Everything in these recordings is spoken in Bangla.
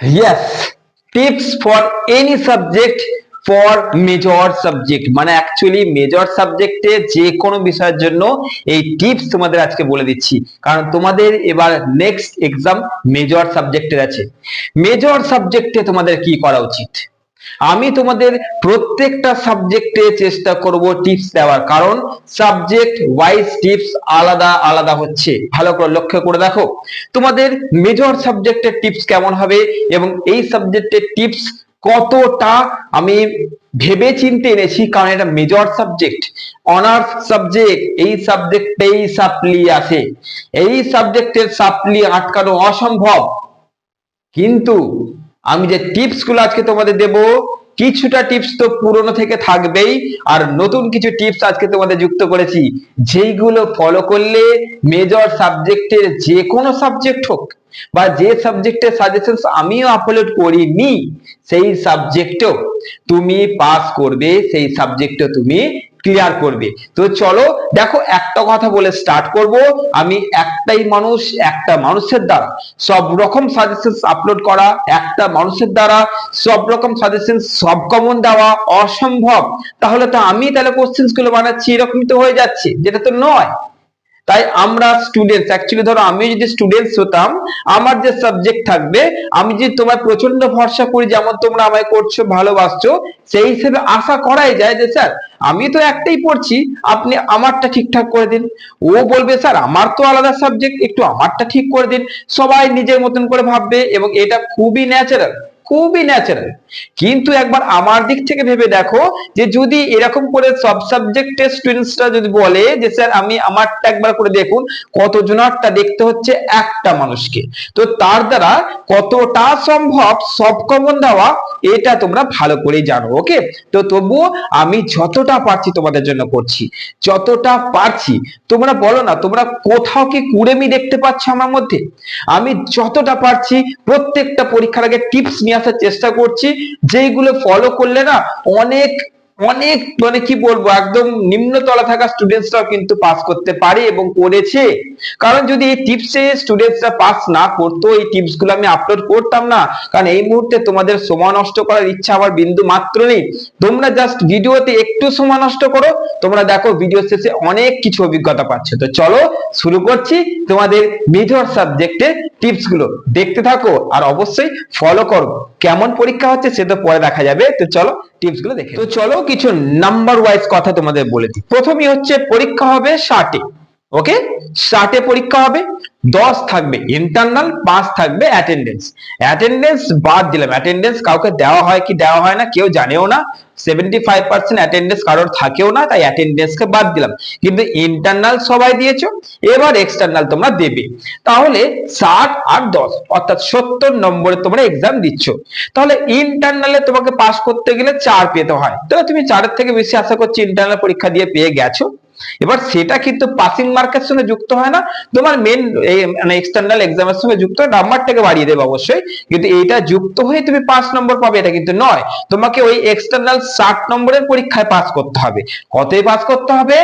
yes. Tips for any subject for major subject. মানে অ্যাকচুয়ালি মেজর সাবজেক্টে যে কোনো বিষয়ের জন্য এই টিপস তোমাদের আজকে বলে দিচ্ছি। কারণ তোমাদের এবার নেক্সট এক্সাম মেজর সাবজেক্টের আছে। মেজর সাবজেক্টে তোমাদের কি করা উচিত? আমি তোমাদের প্রত্যেকটা সাবজেক্টে চেষ্টা করব টিপস দেওয়ার। কারণ সাবজেক্ট ওয়াইজ টিপস আলাদা আলাদা হচ্ছে। ভালো করে লক্ষ্য করে দেখো। তোমাদের মেজর সাবজেক্টের টিপস কেমন হবে এবং এই সাবজেক্টের টিপস কতটা আমি ভেবে চিনতে এনেছি, কারণ এটা মেজর সাবজেক্ট অনার্স সাবজেক্ট এই সাবজেক্টেই সাপ্লি আছে। এই সাবজেক্টের সাপ্লি আটকানো অসম্ভব। কিন্তু আমি যে টিপসগুলো আজকে তোমাদের দেব, কিছুটা টিপস তো পুরনো থেকে থাকবেই, আর নতুন কিছু টিপস আজকে তোমাদের যুক্ত করেছি। যেইগুলো ফলো করলে মেজর সাবজেক্টের যে কোনো সাবজেক্ট হোক, বা যে সাবজেক্টের সাজেশনস আমিও আপলোড করিনি, সেই সাবজেক্টেও তুমি পাস করবে, সেই সাবজেক্টও তুমি ক্লিয়ার করবে। তো চলো, দেখো একটা কথা বলে স্টার্ট করব। আমি একটাই মানুষ, একটা মানুষের দ্বারা। সব রকম সাজেশন আপলোড করা একটা মানুষের দ্বারা। সব রকম সাজেশন সব কমন দেওয়া অসম্ভব। তাহলে তো আমি তাহলে কোশ্চেন্সগুলো বানাচ্ছি, এরকমই তো হয়ে যাচ্ছে, যেটা তো নয়। তাই আমরা স্টুডেন্টস অ্যাকচুয়ালি ধরো আমি যদি স্টুডেন্টস হতাম, আমার যে সাবজেক্ট থাকবে, আমি যদি তোমার প্রচণ্ড ভরসা করি যেমন তোমরা আমায় করছ, ভালোবাসছো, সেই হিসেবে আশা করাই যায় যে স্যার, আমি তো একটাই পড়ছি, আপনি আমারটা ঠিকঠাক করে দিন। ও বলবে, স্যার, আমার তো আলাদা সাবজেক্ট একটু আমারটা ঠিক করে দিন। সবাই নিজের মতন করে ভাববে এবং এটা খুবই ন্যাচারাল খুবই ন্যাচারাল কিন্তু একবার আমার দিক থেকে ভেবে দেখো যে যদি এরকম করে সব সাবজেক্টের স্টুডেন্টসরা যদি বলে যে, স্যার, আমি আমারটা একবার করে দেখুন, কতজনারটা দেখতে হচ্ছে একটা মানুষকে। তো তার দ্বারা কতটা সম্ভব, সব কমন দেওয়া, এটা তোমরা ভালো করেই জানো ওকে তো তবুও আমি যতটা পারছি তোমাদের জন্য করছি, যতটা পারছি, তোমরা বলো না, তোমরা কোথাও কি কুড়েমি দেখতে পাচ্ছ আমার মধ্যে? আমি যতটা পারছি, প্রত্যেকটা পরীক্ষার আগে টিপস নিয়ে আসার চেষ্টা করছি যেইগুলো ফলো করলে না অনেক অনেক মানে কি বলব একদম নিম্নতলা থাকা স্টুডেন্টসরাও কিন্তু পাস করতে পারে এবং করেছে। কারণ যদি এই টিপসে স্টুডেন্টসরা পাস না করতো এই টিপসগুলো আমি আপলোড করতাম না। কারণ এই মুহূর্তে তোমাদের সময় নষ্ট করার ইচ্ছা আমার বিন্দু মাত্র নেই। তোমরা জাস্ট ভিডিওতে একটু সময় নষ্ট করো তোমরা দেখো ভিডিও শেষে অনেক কিছু অভিজ্ঞতা পাচ্ছ। তো চলো শুরু করছি তোমাদের মেজর সাবজেক্টের টিপসগুলো। দেখতে থাকো আর অবশ্যই ফলো করো। কেমন পরীক্ষা হচ্ছে সে তো পরে দেখা যাবে। তো চলো টিপসগুলো দেখে তো চলো কিছু নাম্বার ওয়াইজ কথা তোমাদের বলে দিই। প্রথমই হচ্ছে পরীক্ষা হবে ষাটে। ওকে ষাটে পরীক্ষা হবে, দশ থাকবে ইন্টারনাল পাঁচ থাকবে অ্যাটেন্ডেন্স অ্যাটেন্ডেন্স বাদ দিলাম অ্যাটেন্ডেন্স কাউকে দেওয়া হয় কি দেওয়া হয় না, কেউ জানেও না সেভেন্টি ফাইভ পার্সেন্ট অ্যাটেন্ডেন্স কারোর থাকেও না, তাই অ্যাটেন্ডেন্সকে বাদ দিলাম। কিন্তু ইন্টারনাল সবাই দিয়েছ, এবার এক্সটার্নাল তোমরা দেবে। তাহলে ষাট আর দশ, অর্থাৎ সত্তর নম্বরে তোমরা এক্সাম দিচ্ছ। তাহলে ইন্টারনালে তোমাকে পাস করতে গেলে চার পেতে হয়। তাহলে তুমি চারের থেকে বেশি আশা করছি ইন্টারনাল পরীক্ষা দিয়ে পেয়ে গেছো। এবার সেটা কিন্তু পাসিং মার্কের সঙ্গে যুক্ত হয় না। তোমার মেন মানে এক্সটার্নাল এক্সামের সঙ্গে যুক্ত হয় নাম্বারটাকে বাড়িয়ে দেবে অবশ্যই। কিন্তু এটা যুক্ত হয়ে তুমি পাঁচ নম্বর পাবে, এটা কিন্তু নয়। তোমাকে ওই এক্সটার্নাল ষাট নম্বরের পরীক্ষায় পাস করতে হবে। কতই পাস করতে হবে?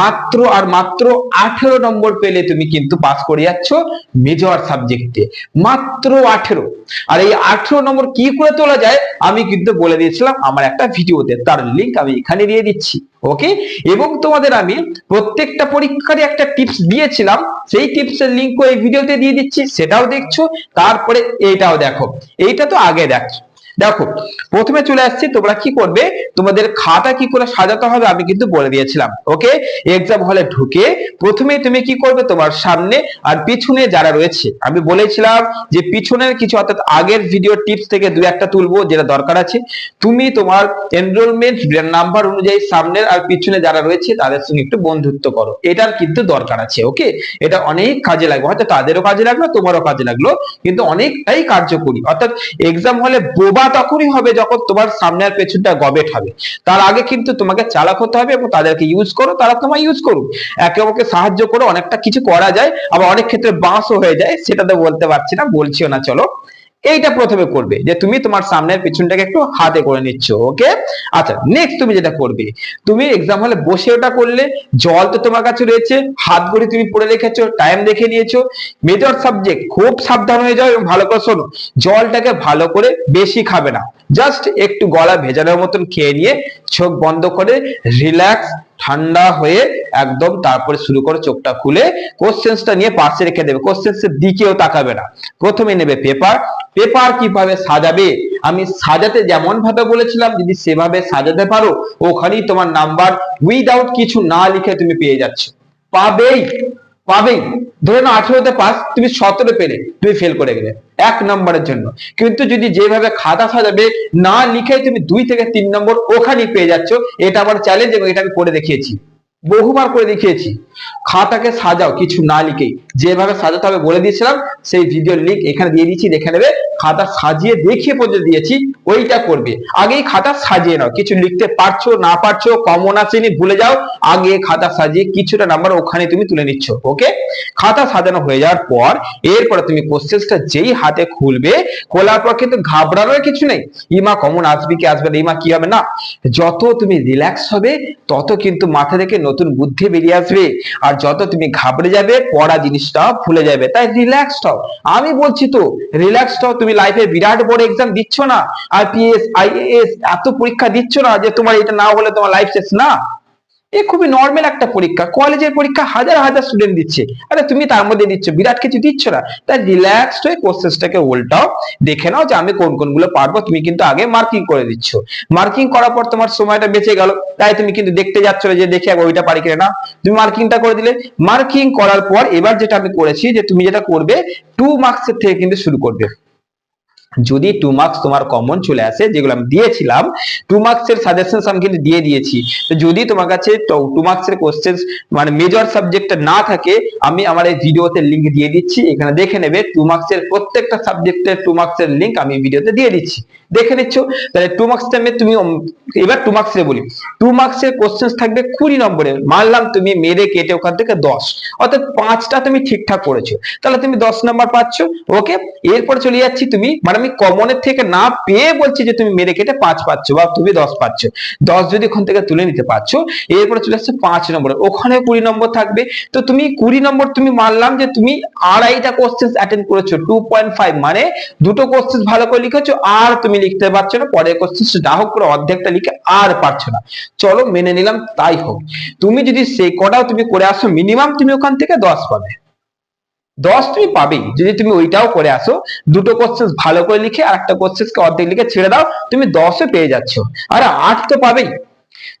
মাত্র আর মাত্র আঠেরো নম্বর পেলে তুমি কিন্তু পাস করে যাচ্ছ মেজর সাবজেক্টে মাত্র আঠেরো। আর এই আঠেরো নম্বর কি করে তোলা যায়? আমি কিন্তু বলে দিয়েছিলাম আমার একটা ভিডিওতে তার লিংক আমি এখানে দিয়ে দিচ্ছি। ওকে এবং তোমাদের আমি প্রত্যেকটা পরীক্ষারই একটা টিপস দিয়েছিলাম। সেই টিপসের লিঙ্কও এই ভিডিওতে দিয়ে দিচ্ছি, সেটাও দেখছ, তারপরে এইটাও দেখো। এইটা তো আগে দেখছ। দেখো, প্রথমে চলে আসছি, তোমরা কি করবে? তোমাদের খাতা কি করে সাজাতে হবে আমি কিন্তু বলে দিয়েছিলাম ওকে এক্সাম হলে ঢুকে প্রথমে তুমি কি করবে তোমার সামনে আর পিছনে যারা রয়েছে, আমি বলেছিলাম যে পিছনের কিছু অর্থাৎ আগের ভিডিও টিপস থেকে দু একটা তুলবো, যেটা দরকার আছে। তুমি তোমার এনরোলমেন্ট নাম্বার অনুযায়ী সামনের আর পিছনে যারা রয়েছে, তাদের সঙ্গে একটু বন্ধুত্ব করো। এটার কিন্তু দরকার আছে ওকে এটা অনেক কাজে লাগবে, হয়তো তাদেরও কাজে লাগল, তোমারও কাজে লাগল, কিন্তু অনেকটাই কার্যকরী। অর্থাৎ এক্সাম হলে বোবা তখনই হবে যখন তোমার সামনে আর পেছনটা গবেট হবে। তার আগে কিন্তু তোমাকে চালাক হতে হবে এবং তাদেরকে ইউজ করো, তারা তোমায় ইউজ করুক। একে অপরকে সাহায্য করো অনেকটা কিছু করা যায়, আবার অনেক ক্ষেত্রে বাঁশও হয়ে যায় সেটা তো বলতে পারছি না, বলছিও না, চলো। এইটা প্রথমে করবে যে তুমি তোমার সামনের পিছনটাকে একটু হাতে করে নিচ্ছ ওকে আচ্ছা নেক্সট তুমি যেটা করবে, তুমি এক্সাম হলে বসে ওটা করলে, জল তো তোমার কাছে রয়েছে, হাত ঘড়ি তুমি পড়ে রেখেছো টাইম দেখে নিয়েছো মেজর সাবজেক্ট খুব সাবধান হয়ে যাও এবং ভালো করে শোনো, জলটাকে ভালো করে বেশি খাবে না জাস্ট একটু গলা ভেজানোর মতন খেয়ে নিয়ে চোখ বন্ধ করে রিল্যাক্স ঠান্ডা হয়ে একদম তারপরে শুরু করে চোখটা খুলে কোশ্চেন্সটা নিয়ে পাশে রেখে দেবে কোশ্চেন্সের দিকেও তাকাবে না, প্রথমে নেবে পেপার পেপার কীভাবে সাজাবে? আমি সাজাতে যেমন ভাবে বলেছিলাম, যদি সেভাবে সাজাতে পারো, ওখানেই তোমার নাম্বার উইদাউট কিছু না লিখে তুমি পেয়ে যাচ্ছ। পাবেই পাবেই। ধরে নাও, আঠেরোতে পাস তুমি সতেরো পেলে, তুমি ফেল করে গেলে, এক নম্বরের জন্য। কিন্তু যদি যেভাবে খাতা সাজাবে, না লিখে তুমি দুই থেকে তিন নম্বর ওখানেই পেয়ে যাচ্ছ, এটা আমার চ্যালেঞ্জ এবং এটা আমি করে দেখিয়েছি। বহুবার করে দেখিয়েছি। খাতাকে সাজাও, কিছু না লিখেই। যেভাবে সাজাতে হবে বলে দিয়েছিলাম, সেই ভিডিওর লিঙ্ক এখানে দিয়ে দিচ্ছি দেখে নেবে। খাতা সাজিয়ে দেখিয়ে পর্যন্ত দিয়েছি, ওইটা করবে। আগেই খাতা সাজিয়ে নাও, কিছু লিখতে পারছ, না পারছ কমন আসেনি ভুলে যাও। আগে খাতা সাজিয়ে কিছুটা নাম্বার ওখানে তুমি তুলে নিচ্ছ ওকে খাতা সাজানো হয়ে যাওয়ার পর, এরপরে তুমি কোশ্চেন্সটা যেই হাতে খুলবে, খোলার পর কিন্তু ঘাবড়ানোর কিছু নেই। ইমা কমন আসবে কি আসবে না ইমা কি হবে না? যত তুমি রিল্যাক্স হবে, তত কিন্তু মাথা থেকে নতুন বুদ্ধি বেরিয়ে আসবে। আর যত তুমি ঘাবড়ে যাবে, পড়া জিনিসটা ভুলে যাবে। তাই রিল্যাক্স হও। আমি বলছি তো রিল্যাক্স হও। তুমি লাইফে বিরাট বড় এক্সাম দিচ্ছ না। আইপিএস আইএএস এত পরীক্ষা দিচ্ছ না যে তোমার এটা না হলে তোমার লাইফ শেষ না। এ খুবই নর্মাল একটা পরীক্ষা। কলেজের পরীক্ষা হাজার হাজার স্টুডেন্ট দিচ্ছে। আরে তুমি তার মধ্যে দিচ্ছ, বিরাট কিছু দিচ্ছ না। তাই রিল্যাক্সড হয়ে কোশ্চেন্সটাকে উল্টাও, দেখে নাও যে আমি কোন কোনগুলো পারব, তুমি কিন্তু আগে মার্কিং করে দিচ্ছ। মার্কিং করার পর তোমার সময়টা বেঁচে গেল। তাই তুমি কিন্তু দেখতে যাচ্ছ যে দেখে ওইটা পারি কিনা। না তুমি মার্কিংটা করে দিলে। মার্কিং করার পর এবার যেটা আমি করেছি যে তুমি যেটা করবে টু মার্কসের থেকে কিন্তু শুরু করবে। যদি টু মার্কস তোমার কমন চলে আসে, যেগুলো আমি দিয়েছিলাম টু মার্কসের সাজেশন আমি কিন্তু দিয়ে দিয়েছি। তো যদি তোমার কাছে টু মার্কসের কোশ্চেন মানে মেজর সাবজেক্টটা না থাকে, আমি আমার এই ভিডিওতে লিঙ্ক দিয়ে দিচ্ছি। এখানে দেখে নেবে টু মার্কসের প্রত্যেকটা সাবজেক্টের টু মার্কসের লিঙ্ক আমি ভিডিওতে দিয়ে দিচ্ছি। দেখে নিচ্ছ। তাহলে টু মার্কস টাইমে তুমি এবার টু মার্কস বলি। টু মার্কস এর কোশ্চেন থাকবে কুড়ি নম্বরের মানলাম তুমি, মেরে কেটে ওখান থেকে দশ। অর্থাৎ পাঁচটা তুমি ঠিকঠাক করেছ। তাহলে তুমি দশ নাম্বার পাচ্ছ। ওকে এরপরে চলে যাচ্ছি তুমি। মানে আমি কমনের থেকে না পেয়ে বলছি যে তুমি মেরে কেটে পাঁচ পাচ্ছ বা তুমি দশ পাচ্ছ। দশ যদি ওখান থেকে তুলে নিতে পারছ, এরপরে চলে আসছে পাঁচ নম্বর। ওখানে কুড়ি নম্বর থাকবে। তো তুমি কুড়ি নম্বর তুমি মানলাম যে তুমি আড়াইটা কোশ্চেন অ্যাটেন্ড করেছ। টু পয়েন্ট ফাইভ মানে দুটো কোশ্চেন ভালো করে লিখেছো, আর তুমি লিখতে পারছ না, পরের কোশ্চেন যা হোক করে অর্ধেকটা লিখে আর পারছ না। চলো মেনে নিলাম, তাই হোক। তুমি যদি সেই কটাও তুমি করে আসো মিনিমাম তুমি ওখান থেকে দশ পাবে। দশ তুমি পাবেই। যদি তুমি ওইটাও করে আসো, দুটো কোশ্চেন ভালো করে লিখে আর একটা কোশ্চেনকে অর্ধেক লিখে ছেড়ে দাও, তুমি দশে পেয়ে যাচ্ছ। আর আট তো পাবেই।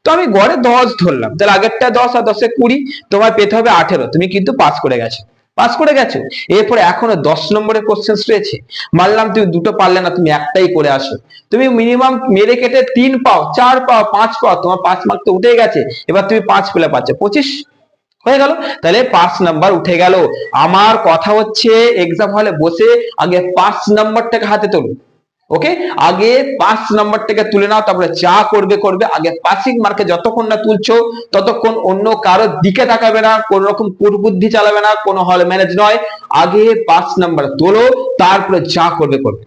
তো আমি গড়ে দশ ধরলাম। তাহলে আগেরটা দশ আর দশে কুড়ি তোমার পেতে হবে আঠেরো। তুমি কিন্তু পাস করে গেছো। পাস করে গেছো? এরপরে এখনও দশ নম্বরের কোশ্চেন রয়েছে। মানলাম তুমি দুটো পারলে না, তুমি একটাই করে আসো। তুমি মিনিমাম মেরে কেটে তিন পাও, চার পাও, পাঁচ পাও, তোমার পাঁচ মার্ক তো উঠে গেছে। এবার তুমি পাঁচ পেলে পাচ্ছ, পঁচিশ? হয়ে গেল? তাহলে পাঁচ নাম্বার উঠে গেল। আমার কথা হচ্ছে এক্সাম হলে বসে আগে পাঁচ নাম্বারটাকে হাতে তোলো। ওকে আগে পাঁচ নাম্বারটাকে তুলে নাও, তারপরে যা করবে করবে। আগে পাসিং মার্কে যতক্ষণ না তুলছো, ততক্ষণ অন্য কারোর দিকে তাকাবে না, কোন রকম কুটবুদ্ধি চালাবে না, কোনো হল ম্যানেজ নয়। আগে পাঁচ নাম্বার তোলো, তারপরে যা করবে করবে।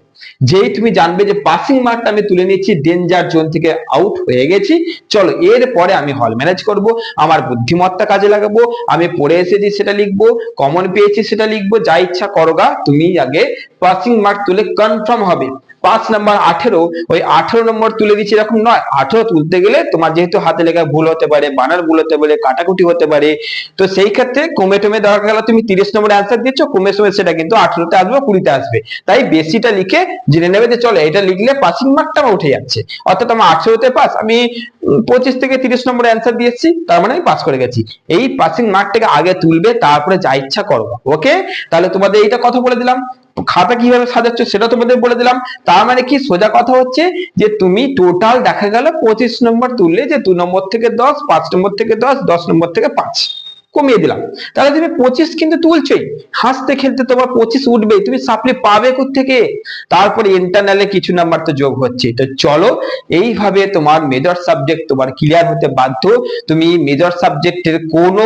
যেই তুমি জানবে যে পাসিং মার্কটা আমি তুলে নিচ্ছি ডেঞ্জার জোন থেকে আউট হয়ে গেছি, চলো এর পরে আমি হল ম্যানেজ করব, আমার বুদ্ধিমত্তা কাজে লাগাবো, আমি পড়ে এসেছি সেটা লিখব কমন পেয়েছি সেটা লিখব, যা ইচ্ছা করোগা তুমি আগে পাসিং মার্ক তুলে কনফার্ম হবে। পাঁচ নাম্বার আঠেরো, ওই আঠেরো নম্বর তুলে দিচ্ছি এরকম নয়। আঠেরো তুলতে গেলে তোমার যেহেতু হাতে লেখা ভুল হতে পারে বানার ভুল হতে পারে, কাটাকুটি হতে পারে, তো সেই ক্ষেত্রে কমে টমে দরকার গেল, তুমি তিরিশ নম্বর অ্যান্সার দিচ্ছ কমে সময় সেটা কিন্তু আঠেরোতে আসবে, কুড়িতে আসবে। তাই বেশিটা লিখে জেনে নেবে যে চলে, এটা লিখলে পাসিং মার্কটা আমার উঠে যাচ্ছে। অর্থাৎ আমার আঠেরোতে পাস আমি পঁচিশ থেকে তিরিশ নম্বর অ্যান্সার দিয়েছি, তার মানে আমি পাস করে গেছি। এই পাসিং মার্কটাকে আগে তুলবে, তারপরে যা ইচ্ছা করব ওকে তাহলে তোমাদের এইটা কথা বলে দিলাম। খাতা কীভাবে সাজাচ্ছ সেটা তোমাদের বলে দিলাম। তার মানে কি? সোজা কথা হচ্ছে যে তুমি টোটাল দেখা গেল পঁচিশ নম্বর তুললে যে দু নম্বর থেকে দশ, পাঁচ নম্বর থেকে দশ দশ নম্বর থেকে পাঁচ। কমিয়ে দিলাম। তাহলে তুমি পঁচিশ কিন্তু তুলছোই। হাসতে খেলতে তোমার পঁচিশ উঠবে তুমি সাপ্লি পাবে থেকে তারপরে ইন্টারনালে কিছু নাম্বার তো যোগ হচ্ছে। তো চলো, এইভাবে তোমার মেজর সাবজেক্ট তোমার ক্লিয়ার হতে বাধ্য। তুমি মেজর সাবজেক্টের কোনো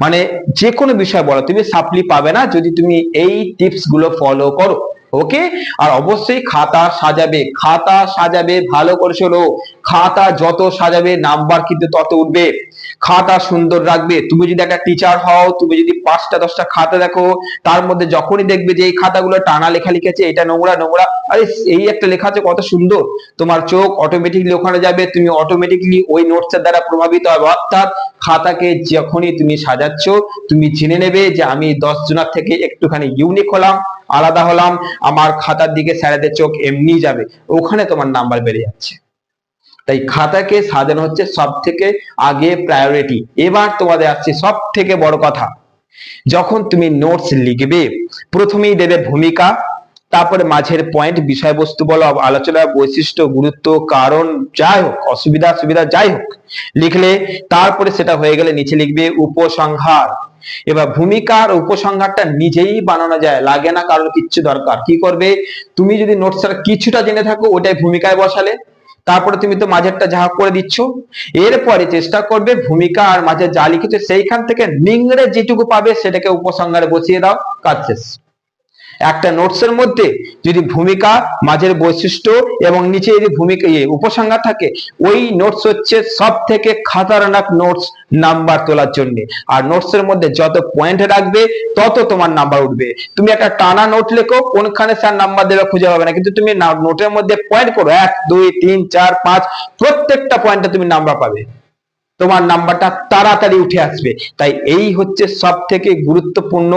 মানে যে কোনো বিষয় বলো, তুমি সাপ্লি পাবে না যদি তুমি এই টিপসগুলো ফলো করো। ওকে আর অবশ্যই খাতা সাজাবে খাতা সাজাবে, ভালো করে শোনো। খাতা যত সাজাবে নাম্বার কিন্তু তত উঠবে। খাতা সুন্দর রাখবে। তুমি যদি একটা টিচার হও, তুমি যদি পাঁচটা, দশটা খাতা দেখো, তার মধ্যে যখনই দেখবে যে এই খাতাগুলো টানা লেখা লিখেছে, এটা নোংরা নোংরা, আরে এই একটা লেখা আছে কত সুন্দর। তোমার চোখ অটোমেটিকলি ওখানে যাবে, তুমি অটোমেটিকলি ওই নোটসের দ্বারা প্রভাবিত হবে। অর্থাৎ খাতাকে যখনই তুমি সাজাচ্ছ, তুমি জেনে নেবে যে আমি দশ জনের থেকে একটুখানি ইউনিক হলাম। আলাদা হলাম, আমার খাতার দিকে স্যারেদের চোখ এমনি যাবে। ওখানে তোমার নাম্বার বেড়ে যাচ্ছে। তাই খাতাকে সাজানো হচ্ছে সব থেকে আগে প্রায়োরিটি এবার তোমাদের আসছে সব থেকে বড় কথা। যখন তুমি নোটস লিখবে, প্রথমেই দেবে ভূমিকা তারপরে মাঝের পয়েন্ট বিষয়বস্তু বলো আলোচনা বৈশিষ্ট্য, গুরুত্ব, কারণ, যাই হোক, অসুবিধা, সুবিধা, যাই হোক, লিখলে তারপরে সেটা হয়ে গেলে নিচে লিখবে উপসংহার। এবার ভূমিকার উপসংহারটা নিজেই বানানো যায়, লাগে না কারোর কিচ্ছু দরকার। কি করবে? তুমি যদি নোটসটা কিছুটা জেনে থাকো, ওটাই ভূমিকায় বসালে। তারপরে তুমি তো মাঝেরটা যা করে দিচ্ছ। এরপরে চেষ্টা করবে ভূমিকা আর মাঝে যা লিখেছো সেইখান থেকে নিংড়ে যেটুকু পাবে, সেটাকে উপসংহারে বসিয়ে দাও। কাজ শেষ। একটা নোটসের মধ্যে যদি ভূমিকা, মাঝের বৈশিষ্ট্য এবং নিচে যদি ভূমিকা ইয়ে উপসংহার থাকে, ওই নোটস হচ্ছে সব থেকে খাতারনাক নোটস নাম্বার তোলার জন্য। আর নোটসের মধ্যে যত পয়েন্ট রাখবে, তত তোমার নাম্বার উঠবে। তুমি একটা টানা নোট লেখো, কোনখানে স্যার নাম্বার দেবে খুঁজে পাবে না। কিন্তু তুমি নোটের মধ্যে পয়েন্ট করো। এক, দুই, তিন, চার, পাঁচ, প্রত্যেকটা পয়েন্টে তুমি নাম্বার পাবে। তোমার নাম্বারটা তাড়াতাড়ি উঠে আসবে। তাই এই হচ্ছে সব থেকে গুরুত্বপূর্ণ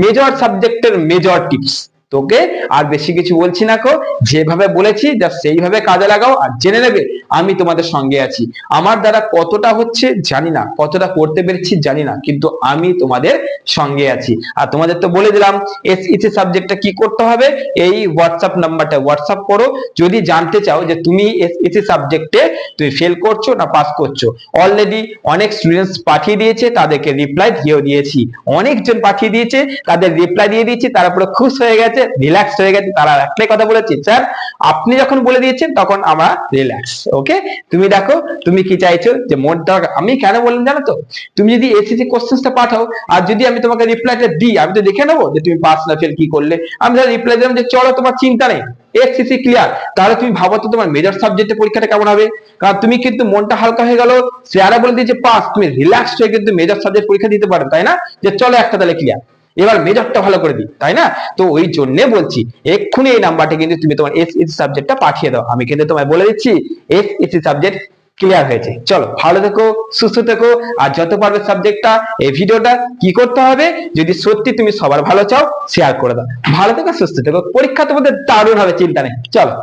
মেজর সাবজেক্টের মেজর টিপস তোকে আর বেশি কিছু বলছি না কো যেভাবে বলেছি যা সেইভাবে কাজে লাগাও আর জেনে নেবে আমি তোমাদের সঙ্গে আছি। আমার দ্বারা কতটা হচ্ছে জানি না, কতটা করতে পেরেছি জানি না, কিন্তু আমি তোমাদের সঙ্গে আছি। আর তোমাদের তো বলে দিলাম এসইসি সাবজেক্টটা কি করতে হবে? এই হোয়াটসঅ্যাপ নাম্বারটা হোয়াটসঅ্যাপ করো। যদি জানতে চাও যে তুমি এসইসি সাবজেক্টে তুমি ফেল করছ না পাস করছ অলরেডি অনেক স্টুডেন্টস পাঠিয়ে দিয়েছে, তাদেরকে রিপ্লাই দিয়েও দিয়েছি। অনেকজন পাঠিয়ে দিয়েছে, তাদের রিপ্লাই দিয়ে দিয়েছি, তারা পুরো খুশ হয়ে গেছে। রিল্যাক্স হয়ে গেছে, তারা একটাই কথা বলেছে, স্যার, আপনি যখন বলে দিয়েছেন, তখন আমরা রিল্যাক্স ওকে তুমি দেখো, তুমি কি চাইছো যে মনটা আমি কেন বললাম জানো তো? তুমি যদি এসিসি কোশ্চেন্সটা পাঠাও, আর যদি আমি তোমাকে রিপ্লাইটা দিই, আমি তো দেখে নেব যে তুমি পাস না ফেল কি করলে। আমি তাহলে রিপ্লাই দিলাম যে, চলো, তোমার চিন্তা নেই এসসিসি ক্লিয়ার তাহলে তুমি ভাবো তো তোমার মেজর সাবজেক্টে পরীক্ষাটা কেমন হবে? কারণ তুমি কিন্তু মনটা হালকা হয়ে গেল স্যারা বলে দিয়েছে, পাস, তুমি রিল্যাক্স হয়ে কিন্তু মেজর সাবজেক্ট পরীক্ষা দিতে পারো, তাই না? যে চলো একটা তাহলে ক্লিয়ার এবার মেজরটা ভালো করে দিই, তাই না? তো ওই জন্য বলছি, এক্ষুনি এই নাম্বারটা কিন্তু তুমি তোমার এসএসসি সাবজেক্টটা পাঠিয়ে দাও। আমি কিন্তু তোমায় বলে দিচ্ছি এসএসসি সাবজেক্ট ক্লিয়ার হয়েছে। চলো, ভালো থেকো, সুস্থ থেকো, আর যত পারবে সাবজেক্টটা এই ভিডিওটা কি করতে হবে, যদি সত্যি তুমি সবার ভালো চাও শেয়ার করে দাও। ভালো থেকো, সুস্থ থেকো, পরীক্ষা তোমাদের দারুণ হবে চিন্তা নেই। চলো।